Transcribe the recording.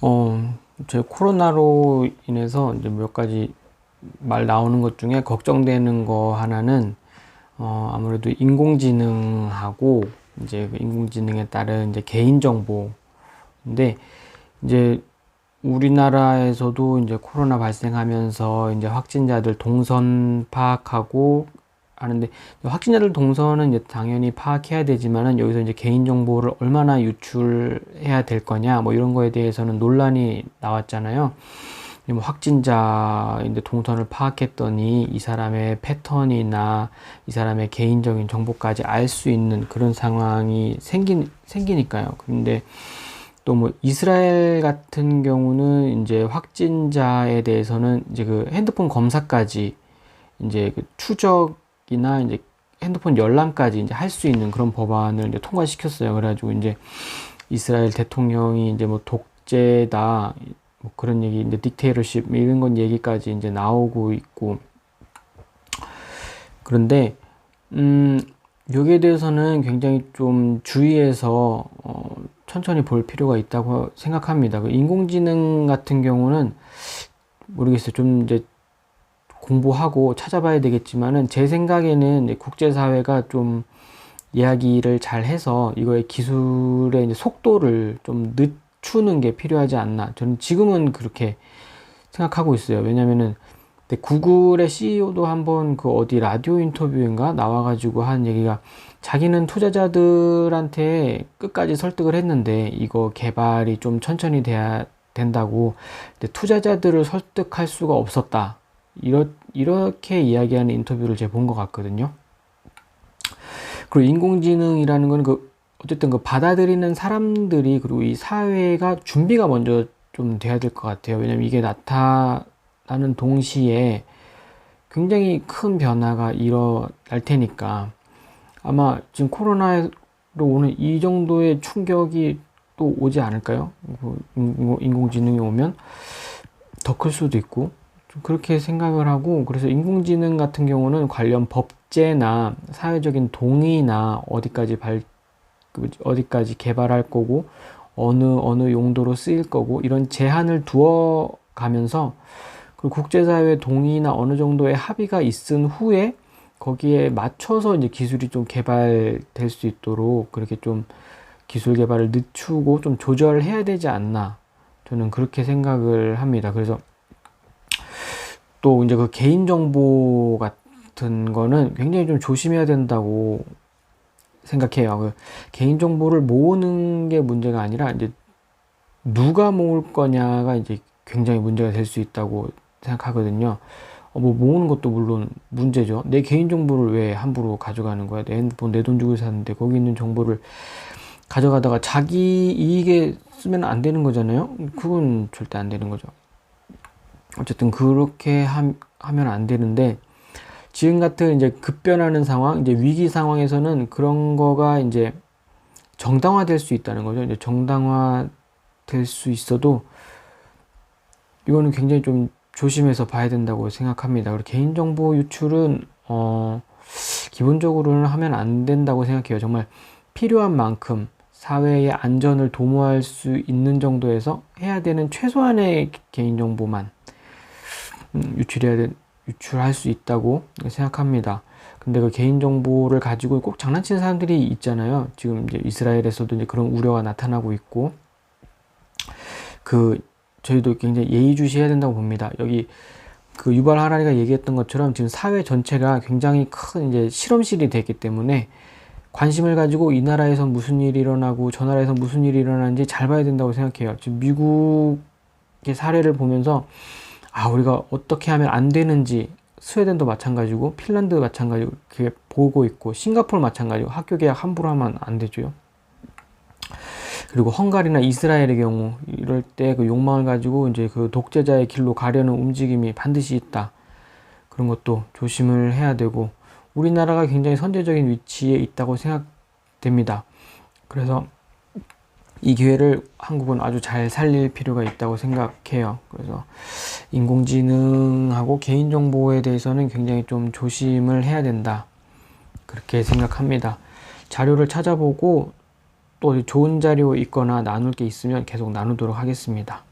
어, 제 코로나로 인해서 이제 몇 가지 말 나오는 것 중에 걱정되는 거 하나는 어, 아무래도 인공지능하고 이제 그 인공지능에 따른 이제 개인정보인데 이제 우리나라에서도 이제 코로나 발생하면서 이제 확진자들 동선 파악하고 하는데 확진자들 동선은 이제 당연히 파악해야 되지만은 여기서 이제 개인 정보를 얼마나 유출해야 될 거냐 뭐 이런 거에 대해서는 논란이 나왔잖아요. 뭐 확진자인데 동선을 파악했더니 이 사람의 패턴이나 이 사람의 개인적인 정보까지 알 수 있는 그런 상황이 생긴 생기니까요. 근데 또 뭐 이스라엘 같은 경우는 이제 확진자에 대해서는 이제 그 핸드폰 검사까지 이제 그 추적 이나 이제 핸드폰 열람까지 이제 할 수 있는 그런 법안을 이제 통과시켰어요. 그래가지고 이제 이스라엘 대통령이 이제 뭐 독재다 뭐 그런 얘기 이제 딕테이러십 이런 건 얘기까지 이제 나오고 있고 그런데 음 여기에 대해서는 굉장히 좀 주의해서 어, 천천히 볼 필요가 있다고 생각합니다. 그 인공지능 같은 경우는 모르겠어요. 좀 이제 공부하고 찾아봐야 되겠지만은 제 생각에는 국제사회가 좀 이야기를 잘 해서 이거의 기술의 속도를 좀 늦추는 게 필요하지 않나. 저는 지금은 그렇게 생각하고 있어요. 왜냐면은 구글의 CEO도 한번 그 어디 라디오 인터뷰인가 나와가지고 한 얘기가 자기는 투자자들한테 끝까지 설득을 했는데 이거 개발이 좀 천천히 돼야 된다고 투자자들을 설득할 수가 없었다. 이렇, 이렇게 이야기하는 인터뷰를 제가 본 것 같거든요. 그리고 인공지능이라는 건 그, 어쨌든 그 받아들이는 사람들이 그리고 이 사회가 준비가 먼저 좀 돼야 될 것 같아요. 왜냐면 이게 나타나는 동시에 굉장히 큰 변화가 일어날 테니까 아마 지금 코로나로 오는 이 정도의 충격이 또 오지 않을까요? 그 인공지능이 오면 더 클 수도 있고 그렇게 생각을 하고 그래서 인공지능 같은 경우는 관련 법제나 사회적인 동의나 어디까지 발그 어디까지 개발할 거고 어느 어느 용도로 쓰일 거고 이런 제한을 두어 가면서 그 국제사회 동의나 어느 정도의 합의가 있은 후에 거기에 맞춰서 이제 기술이 좀 개발될 수 있도록 그렇게 좀 기술 개발을 늦추고 좀 조절해야 되지 않나 저는 그렇게 생각을 합니다. 그래서 또 이제 그 개인정보 같은 거는 굉장히 좀 조심해야 된다고 생각해요. 그 개인정보를 모으는 게 문제가 아니라 이제 누가 모을 거냐가 이제 굉장히 문제가 될 수 있다고 생각하거든요. 어, 뭐 모으는 것도 물론 문제죠. 내 개인정보를 왜 함부로 가져가는 거야? 내 핸드폰 내 돈 주고 샀는데 거기 있는 정보를 가져가다가 자기 이익에 쓰면 안 되는 거잖아요. 그건 절대 안 되는 거죠. 어쨌든 그렇게 함, 하면 안 되는데 지금 같은 이제 급변하는 상황, 이제 위기 상황에서는 그런 거가 이제 정당화될 수 있다는 거죠. 이제 정당화될 수 있어도 이거는 굉장히 좀 조심해서 봐야 된다고 생각합니다. 그리고 개인정보 유출은 어 기본적으로는 하면 안 된다고 생각해요. 정말 필요한 만큼 사회의 안전을 도모할 수 있는 정도에서 해야 되는 최소한의 개인정보만 음, 유출해야 돼, 유출할 수 있다고 생각합니다. 근데 그 개인정보를 가지고 꼭 장난치는 사람들이 있잖아요. 지금 이제 이스라엘에서도 이제 그런 우려가 나타나고 있고, 그, 저희도 굉장히 예의주시해야 된다고 봅니다. 여기 그 유발 하라리가 얘기했던 것처럼 지금 사회 전체가 굉장히 큰 이제 실험실이 됐기 때문에 관심을 가지고 이 나라에서 무슨 일이 일어나고 저 나라에서 무슨 일이 일어나는지 잘 봐야 된다고 생각해요. 지금 미국의 사례를 보면서 아 우리가 어떻게 하면 안 되는지 스웨덴도 마찬가지고 핀란드 마찬가지고 그게 보고 있고 싱가포르 마찬가지고 학교 개학 함부로 하면 안 되죠. 그리고 헝가리나 이스라엘의 경우 이럴 때 그 욕망을 가지고 이제 그 독재자의 길로 가려는 움직임이 반드시 있다. 그런 것도 조심을 해야 되고 우리나라가 굉장히 선제적인 위치에 있다고 생각됩니다. 그래서 이 기회를 한국은 아주 잘 살릴 필요가 있다고 생각해요. 그래서 인공지능하고 개인정보에 대해서는 굉장히 좀 조심을 해야 된다. 그렇게 생각합니다. 자료를 찾아보고 또 좋은 자료 있거나 나눌 게 있으면 계속 나누도록 하겠습니다.